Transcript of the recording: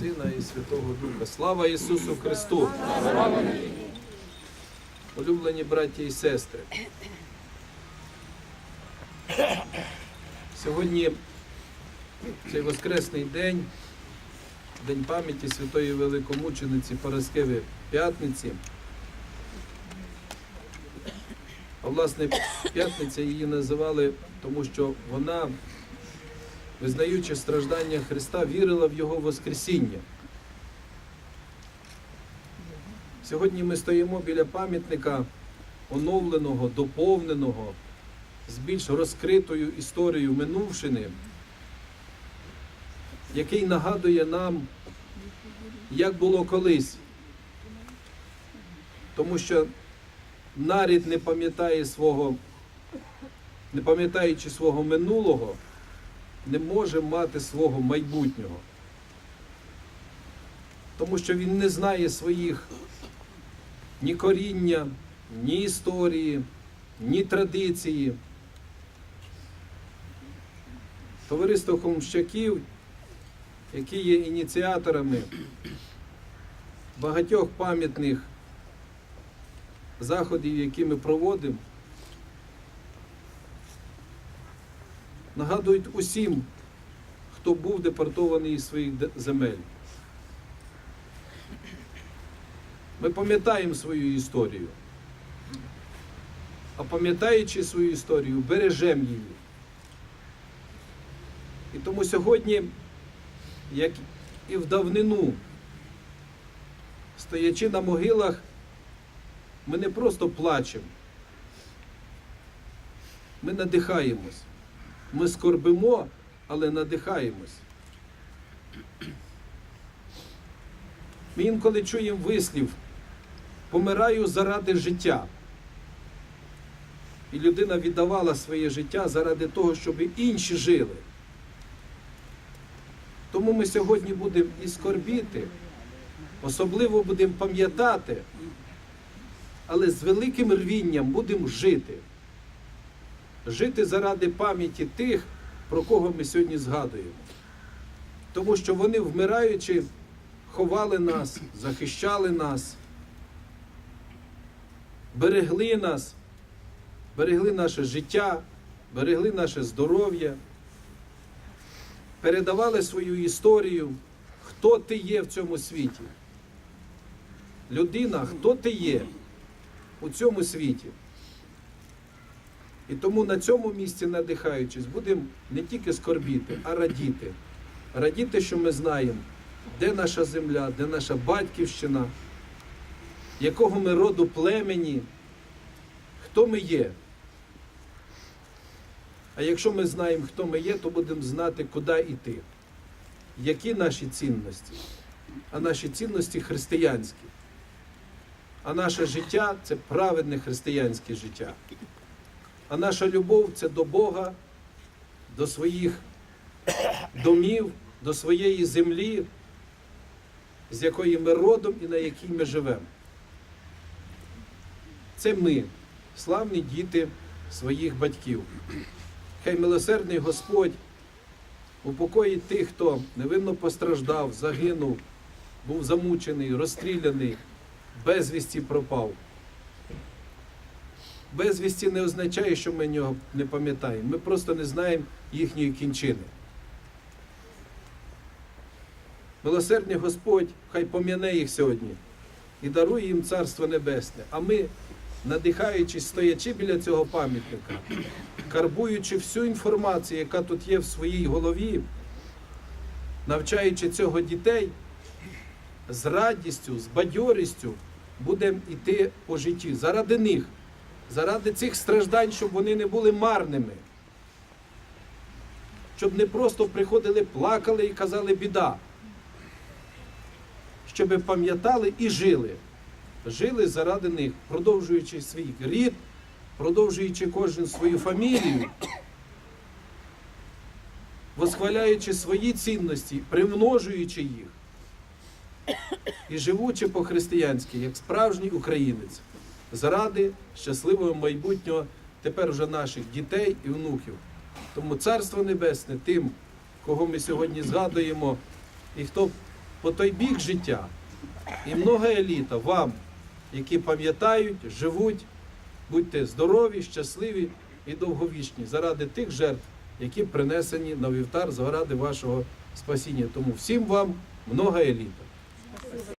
Сина і Святого Духа. Слава Ісусу Христу! Улюблені браті і сестри. Сьогодні цей Воскресний день, День пам'яті святої великомучениці Параскеви П'ятниці. А власне, п'ятниця її називали, тому що вона, визнаючи страждання Христа, вірила в Його Воскресіння. Сьогодні ми стоїмо біля пам'ятника оновленого, доповненого, з більш розкритою історією минувшини, який нагадує нам, як було колись. Тому що нарід не пам'ятає свого, не пам'ятаючи свого минулого, не може мати свого майбутнього. Тому що він не знає своїх ні коріння, ні історії, ні традиції. Товариство Хомщаків, які є ініціаторами багатьох пам'ятних заходів, які ми проводимо, нагадують усім, хто був депортований із своїх земель. Ми пам'ятаємо свою історію. А пам'ятаючи свою історію, бережемо її. І тому сьогодні, як і в давнину, стоячи на могилах, ми не просто плачемо, ми надихаємось. Ми скорбимо, але надихаємось. Ми інколи чуємо вислів помираю заради життя. І людина віддавала своє життя заради того, щоб інші жили. Тому ми сьогодні будемо і скорбіти, особливо будемо пам'ятати, але з великим рвінням будемо жити. Жити заради пам'яті тих, про кого ми сьогодні згадуємо. Тому що вони, вмираючи, ховали нас, захищали нас, берегли нас, берегли наше життя, берегли наше здоров'я, передавали свою історію, хто ти є в цьому світі. Людина, хто ти є у цьому світі. І тому на цьому місці, надихаючись, будемо не тільки скорбіти, а радіти. Радіти, що ми знаємо, де наша земля, де наша батьківщина, якого ми роду племені, хто ми є. А якщо ми знаємо, хто ми є, то будемо знати, куди йти. Які наші цінності? А наші цінності християнські. А наше життя це праведне християнське життя. А наша любов це до Бога, до своїх домів, до своєї землі, з якої ми родом і на якій ми живемо. Це ми, славні діти своїх батьків. Хай милосердний Господь упокоїть тих, хто невинно постраждав, загинув, був замучений, розстріляний, безвісті пропав. Безвісті не означає, що ми нього не пам'ятаємо. Ми просто не знаємо їхньої кінчини. Милосердний Господь хай пом'яне їх сьогодні і дарує їм Царство Небесне. А ми, надихаючись, стоячи біля цього пам'ятника, карбуючи всю інформацію, яка тут є в своїй голові, навчаючи цього дітей, з радістю, з бадьорістю будемо йти по житті заради них, заради цих страждань, щоб вони не були марними. Щоб не просто приходили, плакали і казали біда. Щоб пам'ятали і жили. Жили заради них, продовжуючи свій рід, продовжуючи кожен свою фамілію, восхваляючи свої цінності, примножуючи їх і живучи по-християнськи, як справжній українець, заради щасливого майбутнього тепер вже наших дітей і внуків. Тому Царство Небесне тим, кого ми сьогодні згадуємо, і хто по той бік життя. І много еліта вам, які пам'ятають, живуть, будьте здорові, щасливі і довговічні заради тих жертв, які принесені на вівтар заради вашого спасіння. Тому всім вам много еліта.